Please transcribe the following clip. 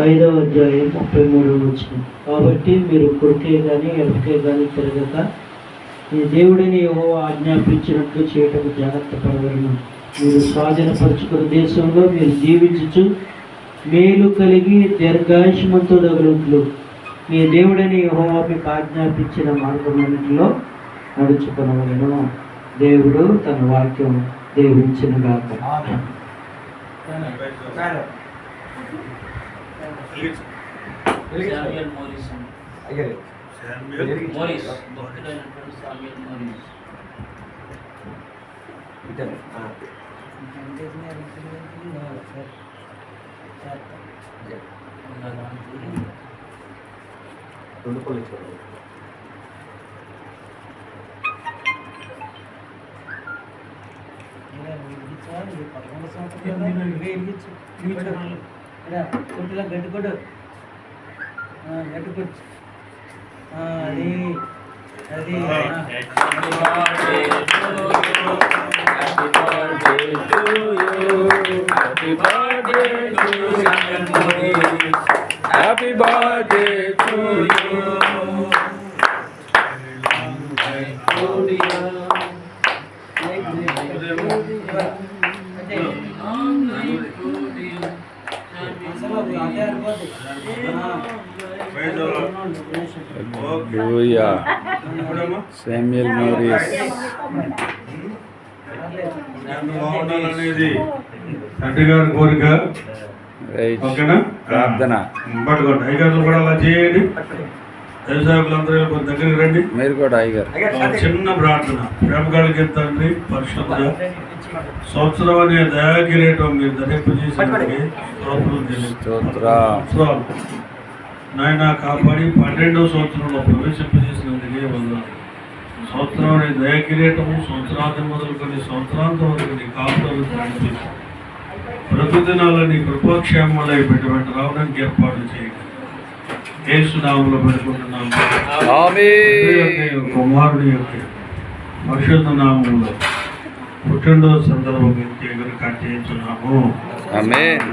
ఐదవ అధ్యాయం ముప్పై మూడవ వచ్చిన కాబట్టి మీరు కుడికే కానీ ఎడకే కానీ తిరగక ఈ దేవుడిని యహో ఆజ్ఞాపించినట్లు చేయటం జాగ్రత్త పడవలను. మీరు స్వాధీనపరచుకున్న దేశంలో మీరు జీవించుచు మేలు కలిగి దీర్ఘాయుషమంతో తగులుట్లు మీ దేవుడని యహోవా మీకు ఆజ్ఞాపించిన మార్గములన్నిటిలో నడుచుకునవలను. దేవుడు తన వాక్యం దీవించిన గాక శామ్యూయల్ మోరిసన్ మోరిస్ భక్తుడైనటువంటి శామ్యూయల్ మోరిస్. రెండు పళ్ళు ఇచ్చారు కొట్టులా కొట్టు. గడ్డి కొట్టు. అది అది హ్యాపీ బర్త్డే బాగుండాలనేది తండ్రి గారి కోరిక. ఓకేనా? ప్రార్థన. పట్టుకోండి. అయ్యగారు కూడా అలా చేయండి. కొంచెం దగ్గరికి రండి. మీరు కూడా చిన్న ప్రార్థన. ప్రేమ కలిగిన తండ్రి పరిశుద్ధ సంవత్సరం అనే దయాకిరీటం మీరు స్తోత్ర నాయన కాపాడి పన్నెండవ సంవత్సరంలో ప్రవేశింపజేసినందుకే వందనాలు. సంవత్సరం అనే దయకిరీటము సంవత్సరాంతం మొదలుకొని సంవత్సరాంతం వరకు నీ కాపుదలు నడిపి ప్రతిదినాలని కృపాక్షేమాలై పెట్టుబడి రావడానికి ఏర్పాటు చేయండి ఏసునామంలో పెట్టుకుంటున్నాము. కుమారుడి యొక్క పరిశుద్ధ నామంలో. పుట్టినరోజు సందర్భంగా ఎగురు కట్టేస్తున్నాము ఆమేన్.